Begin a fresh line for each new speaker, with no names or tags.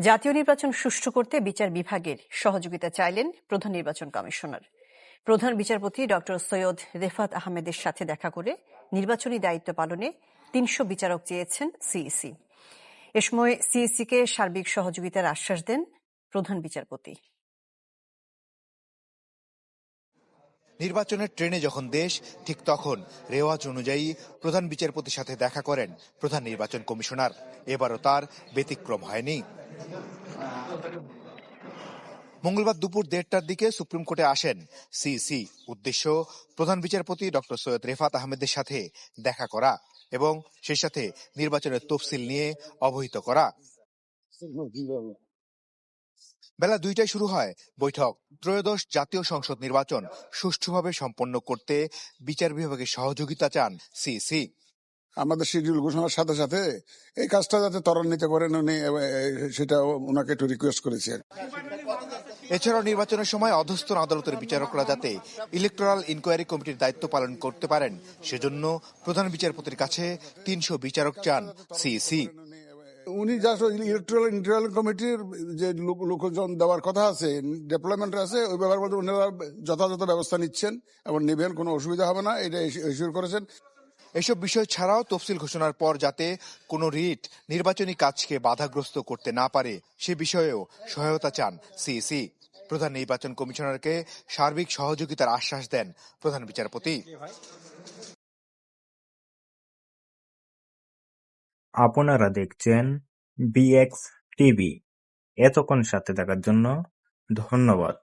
জাতীয় নির্বাচন সুষ্ঠু করতে বিচার বিভাগের সহযোগিতা চাইলেন প্রধান নির্বাচন কমিশনার। প্রধান বিচারপতি ড. সৈয়দ রেফাত আহমেদের সাথে দেখা করে নির্বাচনী দায়িত্ব পালনে তিনশো বিচারক চেয়েছেন সিইসি। এ সময় সিইসিকে সার্বিক সহযোগিতার আশ্বাস দেন প্রধান বিচারপতি।
নির্বাচনের ট্রেনে যখন দেশ, ঠিক তখন রেওয়াজ অনুযায়ী প্রধান বিচারপতির সাথে দেখা করেন প্রধান নির্বাচন কমিশনার। এবারও তার ব্যতিক্রম হয়নি। মঙ্গলবার দুপুর দেড়টার দিকে সুপ্রিম কোর্টে আসেন সিসি উদ্দেশ্য প্রধান বিচারপতি ডক্টর সৈয়দ রেফাত আহমেদের সাথে দেখা করা এবং সেই সাথে নির্বাচনের তফসিল নিয়ে অবহিত করা। বেলা দুইটায় শুরু হয় বৈঠক। ত্রয়োদশ জাতীয় সংসদ নির্বাচন সুষ্ঠুভাবে সম্পন্ন করতে বিচার বিভাগের সহযোগিতা চান সিসি।
আমাদের শিডিউল ঘোষণার সাথে সাথে এই কাজটা যাতে ত্বরান্বিত করেন উনি সেটা ওনাকে একটু রিকোয়েস্ট করেছেন
এছাড়াও নির্বাচনের সময় অধস্তন আদালতের বিচারকরা যাতে ইলেকটোরাল ইনকোয়ারি কমিটির দায়িত্ব পালন করতে পারেন সেজন্য প্রধান বিচারপতির কাছে তিনশো বিচারক চান সিইসি
উনি জাস্ট ইলেকট্রাল ইন্টারিয়াল কমিটির যে লোকজন দেওয়ার কথা আছে ডেভেলপমেন্ট আছে ওই ব্যাপার মধ্যে ওনারা যথাযথ ব্যবস্থা নিচ্ছেন এবং নেবেন কোনো অসুবিধা হবে না এটা ইস্যুর করেছেন।
এসব বিষয় ছাড়াও তফসিল ঘোষণার পর যাতে কোনো রিট নির্বাচনী কাজকে বাধাগ্রস্ত করতে না পারে, সে বিষয়েও সহায়তা চান সিইসি। প্রধান নির্বাচন কমিশনারকে সার্বিক সহযোগিতার আশ্বাস দেন প্রধান বিচারপতি।
আপনারা দেখছেন বিএক্স টিভি এতক্ষণ সাথে থাকার জন্য ধন্যবাদ।